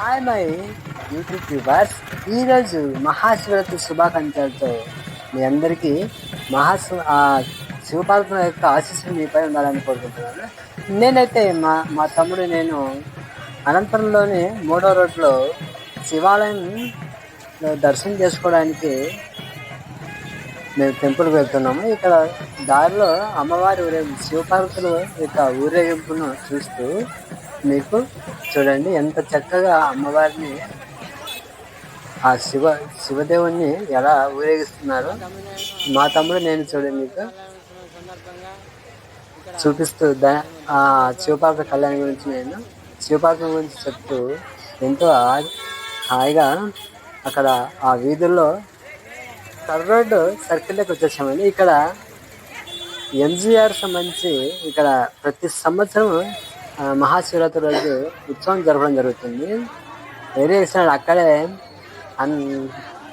Hi my YouTube tubers ఈరోజు మహాశివరాత్రి శుభాకాంక్షలతో మీ అందరికీ మహాశివ శివపార్వతుల యొక్క ఆశీస్సులు మీపై ఉండాలని కోరుకుంటున్నాను. నేనైతే మా మా తమ్ముడు నేను అనంతరంలోని మూడో రోడ్లో శివాలయం దర్శనం చేసుకోవడానికి మేము టెంపుల్కి వెళ్తున్నాము. ఇక్కడ దారిలో అమ్మవారి ఊరేగింపు శివపార్వతుల యొక్క ఊరేగింపును చూస్తూ మీకు చూడండి ఎంత చక్కగా అమ్మవారిని ఆ శివ శివదేవుణ్ణి ఎలా ఊరేగిస్తున్నారో. మా తమ్ముడు నేను చూడండి మీకు. చూపిస్తూ దా ఆ శివపార్వత కళ్యాణం గురించి నేను శివపార్వతం గురించి చెప్తూ ఎంతో హాయిగా అక్కడ ఆ వీధుల్లో కర్ రోడ్ సర్కిల్లోకి వచ్చేసామండి. ఇక్కడ ఎంజీఆర్ సంబంధించి ఇక్కడ ప్రతి సంవత్సరం మహాశివరాత్రి రోజు ఉత్సవం జరపడం జరుగుతుంది. వేరే ఇస్తున్నాడు అక్కడే అన్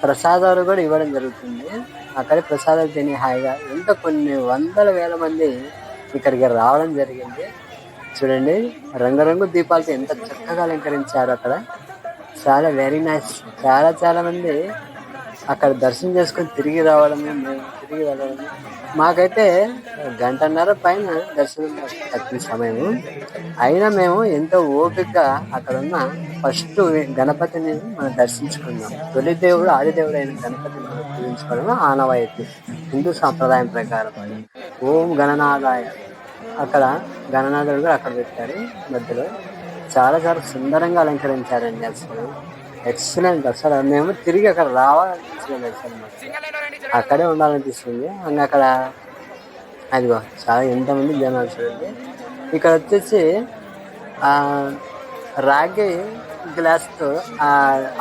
ప్రసాదాలు కూడా ఇవ్వడం జరుగుతుంది. అక్కడే ప్రసాదాలు తిని హాయిగా ఎంత కొన్ని వందల వేల మంది ఇక్కడికి రావడం జరిగింది. చూడండి రంగురంగు దీపాలతో ఎంత చక్కగా అలంకరించారు అక్కడ. చాలా వెరీ నైస్ చాలా చాలా మంది అక్కడ దర్శనం చేసుకొని తిరిగి రావడమే మేము తిరిగి వెళ్ళడం మాకైతే గంటన్నర పైన దర్శనం పట్టిన సమయము. అయినా మేము ఎంతో ఓపికగా అక్కడ ఉన్న ఫస్ట్ గణపతిని మనం దర్శించుకున్నాం. తొలి దేవుడు ఆదిదేవుడు అయిన గణపతిని మనం పూజించుకోవడం ఆనవాయితీ. హిందూ సాంప్రదాయం ప్రకారం. ఓం గణనాథాయ. అక్కడ గణనాథుడు కూడా అక్కడ పెట్టారు. మధ్యలో చాలా చాలా సుందరంగా అలంకరించారండి అసలు ఎక్సలెంట్ అసలు మేము తిరిగి అక్కడ రావాలనిపించలేదు అసలు మాకు. అక్కడే ఉండాలనిపిస్తుంది. అండ్ అక్కడ అదిగో చాలా ఎంతమంది జనాలు చూడండి. ఇక్కడ వచ్చేసి రాగి గ్లాస్తో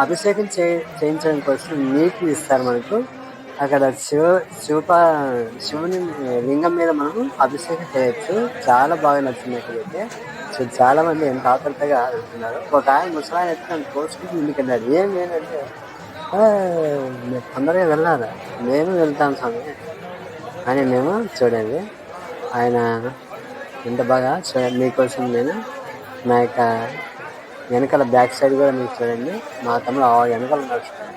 అభిషేకం చే చేయించడం కోసం నీటి ఇస్తారు మనకు. అక్కడ శివ శివప శివుని లింగం మీద మనం అభిషేకం చేయొచ్చు. చాలా బాగా నచ్చింది అక్కడైతే. సో చాలా మంది ఎంత ఆతృతగా వెళ్తున్నారు ఒక ఆయన ముసలాయన అయితే నన్ను ఎందుకన్నాడు ఏం ఏంటంటే మీరు తొందరగా వెళ్ళారా మేము వెళ్తాం స్వామి. అని మేము చూడండి. ఆయన ఎంత బాగా చూడండి మీకోసం నేను నా యొక్క వెనకాల బ్యాక్ సైడ్ కూడా మీకు చూడండి. మా తమ్ముడు ఆ వెనకాల నడుచుకోండి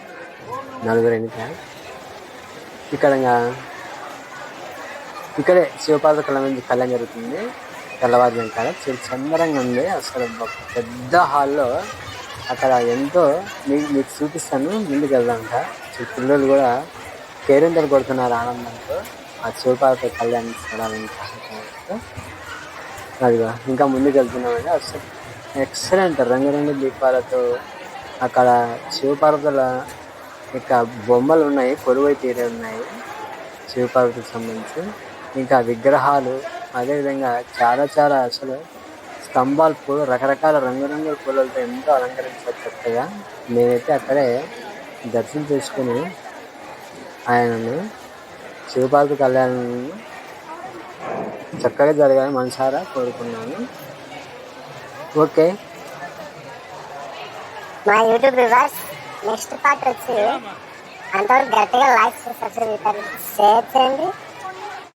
నలుగురు వెనక ఇక్కడ ఇంకా ఇక్కడే శివపాద కళ్యాణం కళ్యాణం జరుగుతుంది. తెల్లవారుజాము కాడ చాలా చందరంగా ఉంది. అసలు ఒక పెద్ద హాల్లో అక్కడ ఎంతో మీకు మీకు చూపిస్తాను. ముందుకు వెళ్దామంట. పిల్లలు కూడా కేరింతలు కొడుతున్నారు ఆనందంతో. ఆ శివపార్వత కళ్యాణం చూడాలని అదిగా ఇంకా ముందుకు వెళ్తున్నామండి అసలు ఎక్సలెంట్ రంగురంగు దీపాలతో అక్కడ శివపార్వతుల యొక్క బొమ్మలు ఉన్నాయి. కొలువై తీరే ఉన్నాయి. శివపార్వతికి సంబంధించి. ఇంకా విగ్రహాలు అదేవిధంగా చాలా చాలా అసలు స్తంభాలు పూలు రకరకాల రంగురంగుల పూలతో ఎంతో అలంకరించారు చక్కగా. నేనైతే అక్కడే దర్శనం చేసుకుని ఆయనను శివపార్వతి కళ్యాణం చక్కగా జరగాలని మనసారా కోరుకున్నాను. ఓకే. మా యూట్యూబ్ వ్యూవర్స్ నెక్స్ట్ పార్ట్ వచ్చి అంతవరకు గట్టిగా లైక్ సబ్స్క్రైబ్ షేర్ చేయండి.